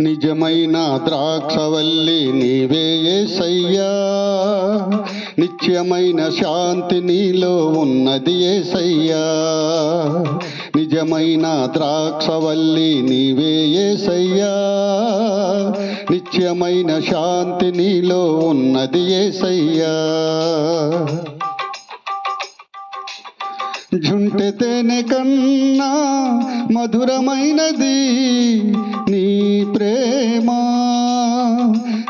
నిజమైన ద్రాక్షవల్లి నీవే ఏసయ్యా. నిత్యమైన శాంతి నీలో ఉన్నది ఏసయ్యా. నిజమైన ద్రాక్షవల్లి నీవే ఏసయ్యా. నిత్యమైన శాంతి నీలో ఉన్నది ఏసయ్యా. జుంటె తేనె కన్నా మధురమైనది నీ ప్రేమ.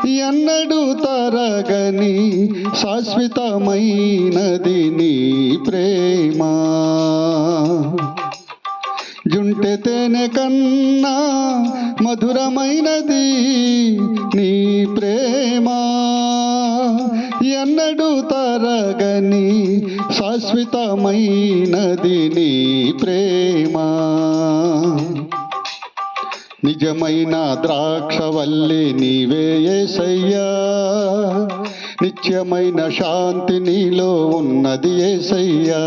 ఎన్నడూ తరగని శాశ్వతమైనది నీ ప్రేమ. జుంటె తేనె కన్నా మధురమైనది నీ ప్రేమ. ఎన్నడూ తరగని శాశ్వతమైనది నీ ప్రేమ. నిజమైన ద్రాక్షవల్లి నీవే ఏసయ్యా. నిత్యమైన శాంతి నీలో ఉన్నది ఏసయ్యా.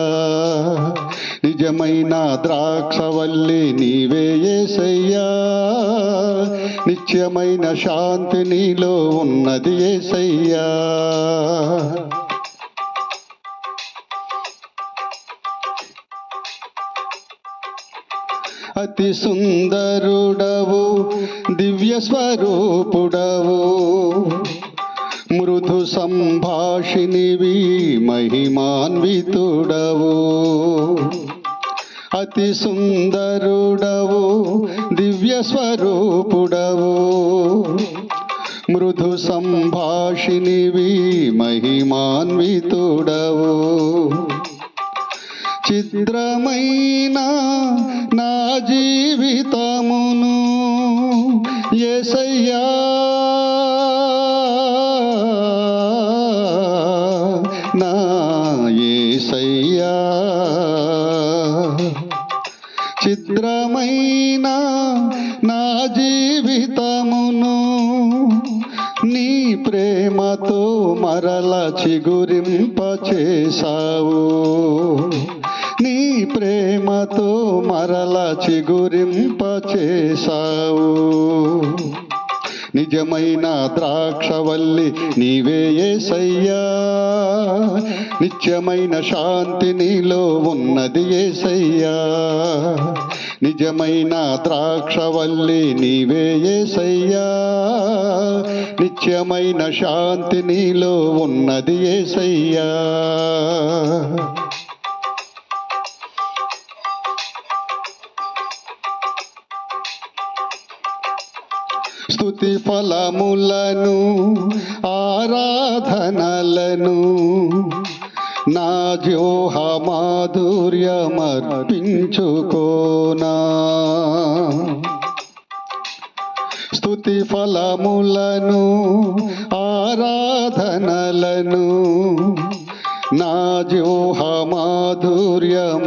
నిజమైన ద్రాక్షవల్లి నీవే ఏసయ్యా. నిత్యమైన శాంతి నీలో ఉన్నది ఏసయ్యా. అతి సుందరుడవు దివ్య స్వరూపుడవు. మృదు సంభాషినివి మహిమాన్వితుడవు. అతి సుందరుడవు దివ్య స్వరూపుడవు. మృదు సంభాషినివి మహిమాన్వితుడవు. చిత్రమైనా ఏసయ్యా. నా ఏసయ్యా. చిత్రమైన నా జీవితమును నీ ప్రేమతో మరల చిగురింపచేశావు. నీ ప్రేమతో మరల చిగురింపచేశావు. నిజమైన ద్రాక్షవల్లి నీవే ఏసయ్యా. నిత్యమైన శాంతి నీలో ఉన్నది ఏసయ్యా. నిజమైన ద్రాక్షవల్లి నీవే ఏసయ్యా. నిత్యమైన శాంతి నీలో ఉన్నది ఏసయ్యా. స్థుతి ఫలములను ఆరాధనలను. నా జోహ మాధుర్యమర్పించుకోనా స్థుతి ఫలములను ఆరాధనలను. నా జోహ మాధుర్యమర్పించుకోనా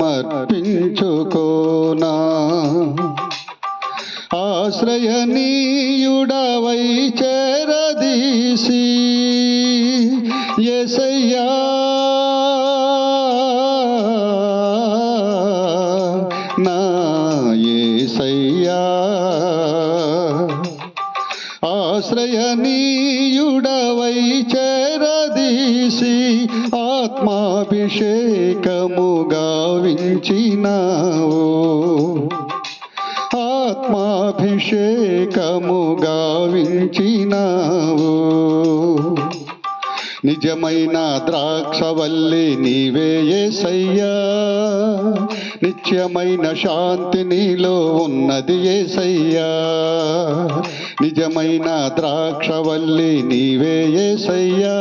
ఆశ్రయనీయుడవై చేరదీసి ఎసయ్యా నా ఏసయ్యా. ఆశ్రయనీయుడవై చేరదీసి ఆత్మాభిషేకముగా వించినావు ఆత్మాభిషేకముగా వించినావు నిజమైన ద్రాక్షవల్లి నీవే ఏసయ్యా. నిత్యమైన శాంతి నీలో ఉన్నది ఏసయ్యా. నిజమైన ద్రాక్షవల్లి నీవే ఏసయ్యా.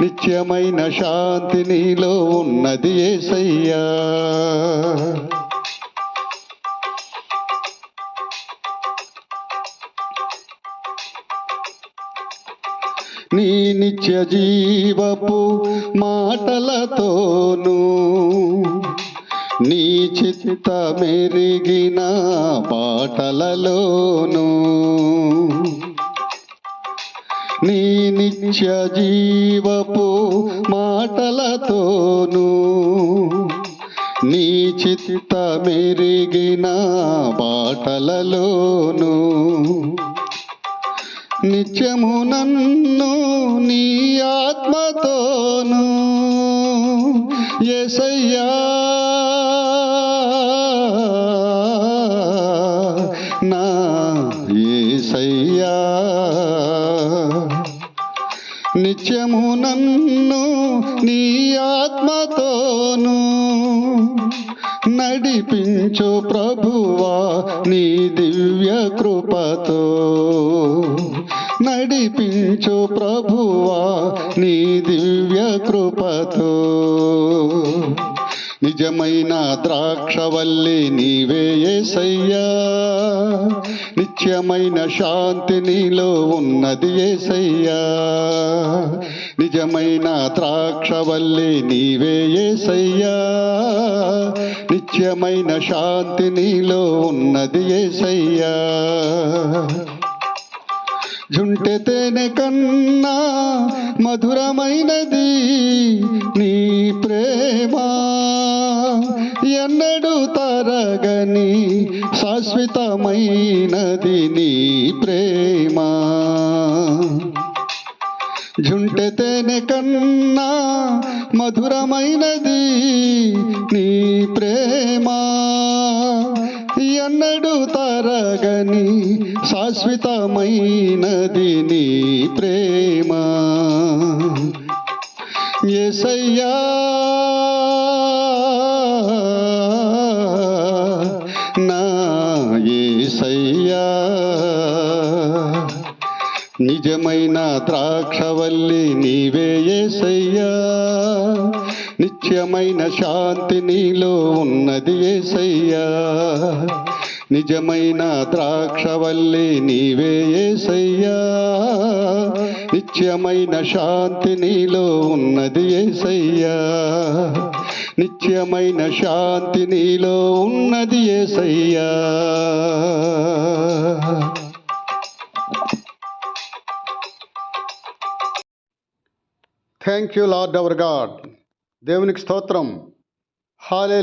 నిత్యమైన శాంతి నీలో ఉన్నది ఏసయ్యా. నీ నిత్య జీవపు మాటలతోను నీ చిత్త మెరిగిన పాటలలోను నీ నిత్య జీవపు మాటలతోను నీ చిత్త మెరిగిన పాటలలోను నిత్యము నన్ను నీ ఆత్మతోను. ఎసయ్యా నా ఏసయ్యా. నిత్యము నన్ను నీ ఆత్మతోను. నడిపించు ప్రభువా నీ దివ్య కృపతో. నడిపించు ప్రభువా నీ దివ్య కృపతో. నిజమైన ద్రాక్షవల్లి నీవే ఏసయ్యా. నిత్యమైన శాంతి నీలో ఉన్నది ఏసయ్యా. నిజమైన ద్రాక్షవల్లి నీవే ఏసయ్యా. నిత్యమైన శాంతి నీలో ఉన్నది ఏసయ్యా. జుంటె తేనె కన్నా మధురమైనది నీ ప్రేమ. ఎన్నడూ తరగని శాశ్వతమైనది నీ ప్రేమ. జుంటె తేనె కన్నా మధురమైనది నీ ప్రేమ. ఎన్నడూ తరగని శాశ్వతమైనది నీ ప్రేమ. ఎసయ్యా నా ఏసయ్యా నిజమైన ద్రాక్షవల్లి నీవే ఏసయ్యా. నిత్యమైన శాంతి నీలో ఉన్నది ఏసయ్యా. నిజమైన ద్రాక్షవల్లి నీవే ఏసయ్యా. నిత్యమైన శాంతి నీలో ఉన్నది ఏసయ్యా. నిత్యమైన శాంతి నీలో ఉన్నది ఏసయ్యా. Thank you lord our god దేవునికి స్తోత్రం. హాలే